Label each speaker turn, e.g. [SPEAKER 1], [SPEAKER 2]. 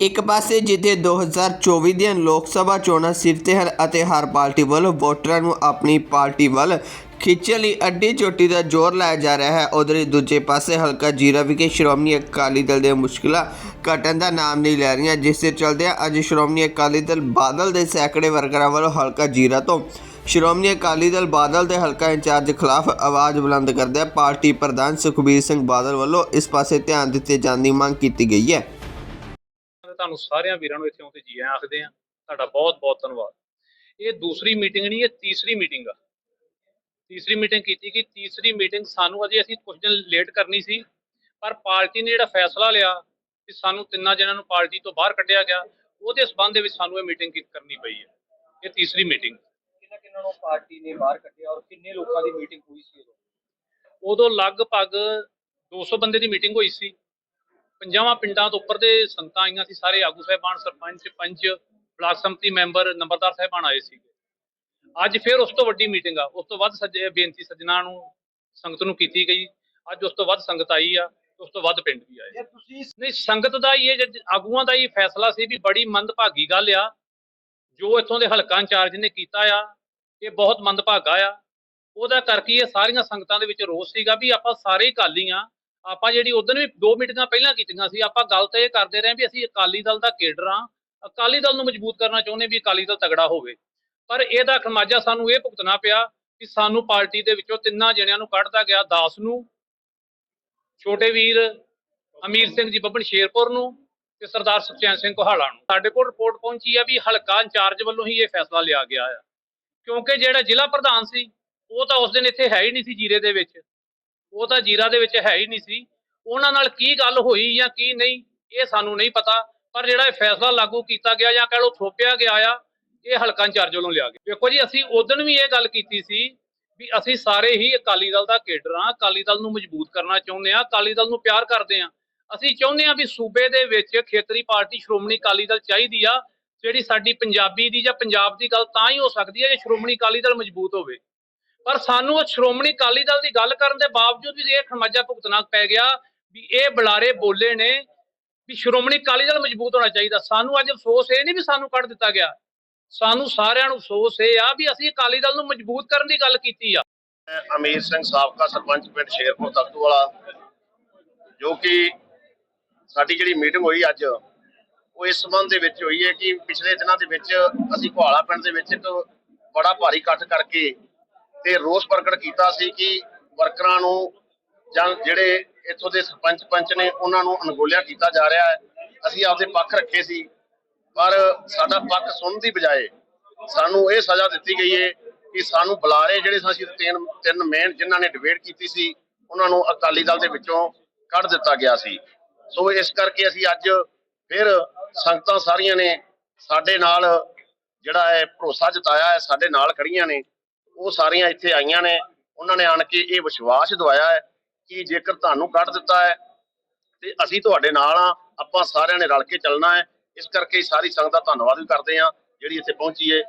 [SPEAKER 1] ਇੱਕ ਪਾਸੇ ਜਿੱਥੇ 2024 ਦੀਆਂ ਲੋਕ ਸਭਾ ਚੋਣਾਂ ਸਿਰ ਤੇ ਹਨ ਅਤੇ ਹਰ ਪਾਰਟੀ ਵੱਲੋਂ ਵੋਟਰਾਂ ਨੂੰ ਆਪਣੀ ਪਾਰਟੀ ਵੱਲ ਖਿੱਚਣ ਲਈ ਅੱਡੀ ਚੋਟੀ ਦਾ ਜ਼ੋਰ ਲਾਇਆ ਜਾ ਰਿਹਾ ਹੈ। ਉਧਰ ਦੂਜੇ ਪਾਸੇ ਹਲਕਾ ਜੀਰਾ ਵਿਖੇ ਸ਼੍ਰੋਮਣੀ ਅਕਾਲੀ ਦਲ ਦੀਆਂ ਮੁਸ਼ਕਲਾਂ ਘਟਣ ਦਾ ਨਾਮ ਨਹੀਂ ਲੈ ਰਹੀਆਂ, ਜਿਸ ਦੇ ਚਲਦਿਆਂ ਅੱਜ ਸ਼੍ਰੋਮਣੀ ਅਕਾਲੀ ਦਲ ਬਾਦਲ ਦੇ ਸੈਂਕੜੇ ਵਰਕਰਾਂ ਵੱਲੋਂ ਹਲਕਾ ਜੀਰਾ ਤੋਂ ਸ਼੍ਰੋਮਣੀ ਅਕਾਲੀ ਦਲ ਬਾਦਲ ਦੇ ਹਲਕਾ ਇੰਚਾਰਜ ਖਿਲਾਫ ਆਵਾਜ਼ ਬੁਲੰਦ ਕਰਦਿਆਂ ਪਾਰਟੀ ਪ੍ਰਧਾਨ ਸੁਖਬੀਰ ਸਿੰਘ ਬਾਦਲ ਵੱਲੋਂ ਇਸ ਪਾਸੇ ਧਿਆਨ ਦਿੱਤੇ ਜਾਣ ਦੀ ਮੰਗ ਕੀਤੀ ਗਈ ਹੈ।
[SPEAKER 2] ਤੁਹਾਨੂੰ ਸਾਰਿਆਂ ਵੀਰਾਂ ਨੂੰ ਇੱਥੇ ਆਉਣ ਤੇ ਜੀ ਆਇਆਂ ਆਖਦੇ ਆ ਤੁਹਾਡਾ ਬਹੁਤ ਬਹੁਤ ਧੰਨਵਾਦ। ਇਹ ਦੂਸਰੀ ਮੀਟਿੰਗ ਨਹੀਂ ਇਹ ਤੀਸਰੀ ਮੀਟਿੰਗ ਆ। ਤੀਸਰੀ ਮੀਟਿੰਗ ਕੀਤੀ ਕਿ ਤੀਸਰੀ ਮੀਟਿੰਗ ਸਾਨੂੰ ਅਜੇ ਅਸੀਂ ਕੁਝ ਦਿਨ ਲੇਟ ਕਰਨੀ ਸੀ ਪਰ ਪਾਰਟੀ ਨੇ ਜਿਹੜਾ ਫੈਸਲਾ ਲਿਆ ਕਿ ਸਾਨੂੰ ਤਿੰਨਾਂ ਜਣਿਆਂ ਨੂੰ ਪਾਰਟੀ ਤੋਂ ਬਾਹਰ ਕੱਢਿਆ ਗਿਆ ਉਹਦੇ ਸਬੰਧ ਦੇ ਵਿੱਚ ਸਾਨੂੰ ਇਹ ਮੀਟਿੰਗ ਕਰਨੀ ਪਈ ਹੈ। ਇਹ ਤੀਸਰੀ ਮੀਟਿੰਗ।
[SPEAKER 3] ਕਿੰਨਾ ਕਿੰਨਾ ਨੂੰ ਪਾਰਟੀ ਨੇ ਬਾਹਰ ਕੱਢਿਆ ਔਰ ਕਿੰਨੇ ਲੋਕਾਂ ਦੀ ਮੀਟਿੰਗ ਹੋਈ ਸੀ ਉਦੋਂ?
[SPEAKER 2] ਉਦੋਂ ਲਗਭਗ 200 ਬੰਦੇ ਦੀ ਮੀਟਿੰਗ ਹੋਈ ਸੀ। ਪੰਜਾਵਾਂ ਪਿੰਡਾਂ ਤੋਂ ਉੱਪਰ ਦੇ ਸੰਗਤਾਂ ਆਈਆਂ ਸੀ ਸਾਰੇ ਆਗੂ ਸਾਹਿਬਾਨ ਸਰਪੰਚ ਪੰਚ ਬਲਾਕ ਸੰਮਤੀ ਮੈਂਬਰ ਨੰਬਰਦਾਰ ਸਾਹਿਬਾਨ ਆਏ ਸੀ ਅੱਜ ਫਿਰ ਉਸ ਤੋਂ ਵੱਡੀ ਮੀਟਿੰਗ ਆ ਉਸ ਤੋਂ ਵੱਧ ਸੱਜੇ ਬੇਨਤੀ ਸੱਜਣਾ ਨੂੰ ਸੰਗਤ ਨੂੰ ਕੀਤੀ ਗਈ। ਅੱਜ ਉਸ ਤੋਂ ਵੱਧ ਸੰਗਤ ਆਈ ਆ ਉਸ ਤੋਂ ਵੱਧ ਪਿੰਡ ਵੀ ਆਏ।
[SPEAKER 3] ਤੁਸੀਂ
[SPEAKER 2] ਨਹੀਂ ਸੰਗਤ ਦਾ ਹੀ ਇਹ ਆਗੂਆਂ ਦਾ ਹੀ ਫੈਸਲਾ ਸੀ ਵੀ ਬੜੀ ਮੰਦਭਾਗੀ ਗੱਲ ਆ। ਜੋ ਇੱਥੋਂ ਦੇ ਹਲਕਾ ਇੰਚਾਰਜ ਨੇ ਕੀਤਾ ਆ ਇਹ ਬਹੁਤ ਮੰਦਭਾਗਾ ਆ। ਉਹਦਾ ਕਰਕੇ ਇਹ ਸਾਰੀਆਂ ਸੰਗਤਾਂ ਦੇ ਵਿੱਚ ਰੋਸ ਸੀਗਾ ਵੀ ਆਪਾਂ ਸਾਰੇ ਹੀ ਅਕਾਲੀ ਆ। ਆਪਾਂ ਜਿਹੜੀ ਉਦੋਂ ਵੀ ਦੋ ਮੀਟਿੰਗਾਂ ਪਹਿਲਾਂ ਕੀਤੀਆਂ ਸੀ, ਆਪਾਂ ਗੱਲ ਤਾਂ ਇਹ ਕਰਦੇ ਰਹੇ ਵੀ ਅਸੀਂ ਅਕਾਲੀ ਦਲ ਦਾ ਕੇਡਰ ਆ ਅਕਾਲੀ ਦਲ ਨੂੰ ਮਜ਼ਬੂਤ ਕਰਨਾ ਚਾਹੁੰਦੇ ਵੀ ਅਕਾਲੀ ਦਲ ਤਗੜਾ ਹੋਵੇ। ਪਰ ਇਹਦਾ ਖਮਾਜਾ ਸਾਨੂੰ ਇਹ ਭੁਗਤਣਾ ਪਿਆ ਕਿ ਸਾਨੂੰ ਪਾਰਟੀ ਦੇ ਵਿੱਚੋਂ ਤਿੰਨਾਂ ਜਣਿਆਂ ਨੂੰ ਕੱਢਦਾ ਗਿਆ, ਦਾਸ ਨੂੰ, ਛੋਟੇ ਵੀਰ, ਅਮੀਰ ਸਿੰਘ ਜੀ ਬੱਬਨ ਸ਼ੇਰਪੁਰ ਨੂੰ ਤੇ ਸਰਦਾਰ ਸੁਖਚੈਨ ਸਿੰਘ ਕੋਹਾਲਾ ਨੂੰ। ਸਾਡੇ ਕੋਲ ਰਿਪੋਰਟ ਪਹੁੰਚੀ ਆ ਵੀ ਹਲਕਾ ਇੰਚਾਰਜ ਵੱਲੋਂ ਹੀ ਇਹ ਫੈਸਲਾ ਲਿਆ ਗਿਆ ਆ। ਕਿਉਂਕਿ ਜਿਹੜਾ ਜ਼ਿਲ੍ਹਾ ਪ੍ਰਧਾਨ ਸੀ, ਉਹ ਤਾਂ ਉਸ ਦਿਨ ਇੱਥੇ ਹੈ ਹੀ ਨਹੀਂ ਸੀ ਜੀਰੇ ਦੇ ਵਿੱਚ। ਉਹ ਤਾਂ ਜੀਰਾ ਦੇ ਵਿੱਚ ਹੈ ਹੀ ਨਹੀਂ ਸੀ। ਉਹਨਾਂ ਨਾਲ ਕੀ ਗੱਲ ਹੋਈ ਜਾਂ ਕੀ ਨਹੀਂ, ਇਹ ਸਾਨੂੰ ਨਹੀਂ ਪਤਾ। ਪਰ ਜਿਹੜਾ ਇਹ ਫੈਸਲਾ ਲਾਗੂ ਕੀਤਾ ਗਿਆ ਜਾਂ ਕਹਿ ਲਓ ਥੋਪਿਆ ਗਿਆ ਆ, ਇਹ ਹਲਕਾ ਇੰਚਾਰਜ ਵੱਲੋਂ ਲਿਆ ਗਿਆ। ਵੇਖੋ ਜੀ, ਅਸੀਂ ਉਦੋਂ ਵੀ ਇਹ ਗੱਲ ਕੀਤੀ ਸੀ ਵੀ ਅਸੀਂ ਸਾਰੇ ਹੀ ਅਕਾਲੀ ਦਲ ਦਾ ਕੇਡਰ ਆ ਅਕਾਲੀ ਦਲ ਨੂੰ ਮਜ਼ਬੂਤ ਕਰਨਾ ਚਾਹੁੰਦੇ ਆ ਅਕਾਲੀ ਦਲ ਨੂੰ ਪਿਆਰ ਕਰਦੇ ਆ ਅਸੀਂ ਚਾਹੁੰਦੇ ਆ ਵੀ ਸੂਬੇ ਦੇ ਵਿੱਚ ਖੇਤਰੀ ਪਾਰਟੀ ਸ਼੍ਰੋਮਣੀ ਅਕਾਲੀ ਦਲ ਚਾਹੀਦੀ ਆ, ਜਿਹੜੀ ਸਾਡੀ ਪੰਜਾਬੀ ਦੀ ਜਾਂ ਪੰਜਾਬ ਦੀ ਗੱਲ ਤਾਂ ਹੀ ਹੋ ਸਕਦੀ ਹੈ ਜੇ ਸ਼੍ਰੋਮਣੀ ਅਕਾਲੀ ਦਲ ਮਜ਼ਬੂਤ ਹੋਵੇ। ਪਰ ਸਾਨੂੰ ਉਹ ਸ਼੍ਰੋਮਣੀ ਅਕਾਲੀ ਦਲ ਦੀ ਗੱਲ ਕਰਨ ਦੇ ਬਾਵਜੂਦ ਵੀ ਇਹ ਖਮੱਜਾ ਭੁਗਤਣਾ ਪੈ ਗਿਆ ਵੀ ਇਹ ਬੁਲਾਰੇ ਬੋਲੇ ਨੇ ਵੀ ਸ਼੍ਰੋਮਣੀ ਅਕਾਲੀ ਦਲ ਮਜ਼ਬੂਤ ਹੋਣਾ ਚਾਹੀਦਾ। ਸਾਨੂੰ ਅੱਜ ਅਫਸੋਸ ਇਹ ਨਹੀਂ ਵੀ ਸਾਨੂੰ ਕੱਢ ਦਿੱਤਾ ਗਿਆ। ਸਾਨੂੰ ਸਾਰਿਆਂ ਨੂੰ ਅਫਸੋਸ ਇਹ ਆ ਵੀ ਅਸੀਂ ਅਕਾਲੀ ਦਲ ਨੂੰ ਮਜ਼ਬੂਤ ਕਰਨ ਦੀ ਗੱਲ ਕੀਤੀ ਆ।
[SPEAKER 4] ਅਮੀਰ ਸਿੰਘ ਸਾਬਕਾ ਸਰਪੰਚ ਪਿੰਡ ਸ਼ੇਰਪੁਰ ਤਖਤੂ ਵਾਲਾ, ਜੋ ਕਿ ਸਾਡੀ ਜਿਹੜੀ ਮੀਟਿੰਗ ਹੋਈ ਅੱਜ, ਉਹ ਇਸ ਸੰਬੰਧ ਦੇ ਵਿੱਚ ਹੋਈ ਹੈ ਕਿ ਪਿਛਲੇ ਦਿਨਾਂ ਦੇ ਵਿੱਚ ਅਸੀਂ ਘੁਆਲਾ ਪਿੰਡ ਦੇ ਵਿੱਚ ਇੱਕ ਬੜਾ ਭਾਰੀ ਇਕੱਠ ਕਰਕੇ ਤੇ ਰੋਸ ਪ੍ਰਗਟ ਕੀਤਾ ਸੀ ਕਿ ਵਰਕਰਾਂ ਨੂੰ ਜਾਂ ਜਿਹੜੇ ਇੱਥੋਂ ਦੇ ਸਰਪੰਚ ਪੰਚ ਨੇ, ਉਹਨਾਂ ਨੂੰ ਅਣਗੋਲਿਆ ਕੀਤਾ ਜਾ ਰਿਹਾ ਹੈ। ਅਸੀਂ ਆਪਦੇ ਪੱਖ ਰੱਖੇ ਸੀ, ਪਰ ਸਾਡਾ ਪੱਖ ਸੁਣਨ ਦੀ ਬਜਾਏ ਸਾਨੂੰ ਇਹ ਸਜ਼ਾ ਦਿੱਤੀ ਗਈ ਹੈ ਕਿ ਸਾਨੂੰ ਬੁਲਾਰੇ ਜਿਹੜੇ ਸੀ ਤਿੰਨ ਤਿੰਨ ਮੇਨ ਜਿਨ੍ਹਾਂ ਨੇ ਡਿਬੇਟ ਕੀਤੀ ਸੀ, ਉਹਨਾਂ ਨੂੰ ਅਕਾਲੀ ਦਲ ਦੇ ਵਿੱਚੋਂ ਕੱਢ ਦਿੱਤਾ ਗਿਆ ਸੀ। ਸੋ ਇਸ ਕਰਕੇ ਅਸੀਂ ਅੱਜ ਫਿਰ ਸੰਗਤਾਂ ਸਾਰੀਆਂ ਨੇ ਸਾਡੇ ਨਾਲ ਜਿਹੜਾ ਹੈ ਭਰੋਸਾ ਜਤਾਇਆ ਹੈ, ਸਾਡੇ ਨਾਲ ਖੜੀਆਂ ਨੇ। ਉਹ ਸਾਰੀਆਂ ਇੱਥੇ ਆਈਆਂ ਨੇ। ਉਹਨਾਂ ਨੇ ਆਣ ਕੇ ਇਹ ਵਿਸ਼ਵਾਸ ਦਿਵਾਇਆ ਹੈ ਕਿ ਜੇਕਰ ਤੁਹਾਨੂੰ ਕੱਢ ਦਿੱਤਾ ਹੈ, ਤੇ ਅਸੀਂ ਤੁਹਾਡੇ ਨਾਲ ਆ ਆਪਾਂ ਸਾਰਿਆਂ ਨੇ ਰਲ ਕੇ ਚੱਲਣਾ ਹੈ। ਇਸ ਕਰਕੇ ਸਾਰੀ ਸੰਗਤ ਦਾ ਧੰਨਵਾਦ ਵੀ ਕਰਦੇ ਹਾਂ, ਜਿਹੜੀ ਇੱਥੇ ਪਹੁੰਚੀ ਹੈ।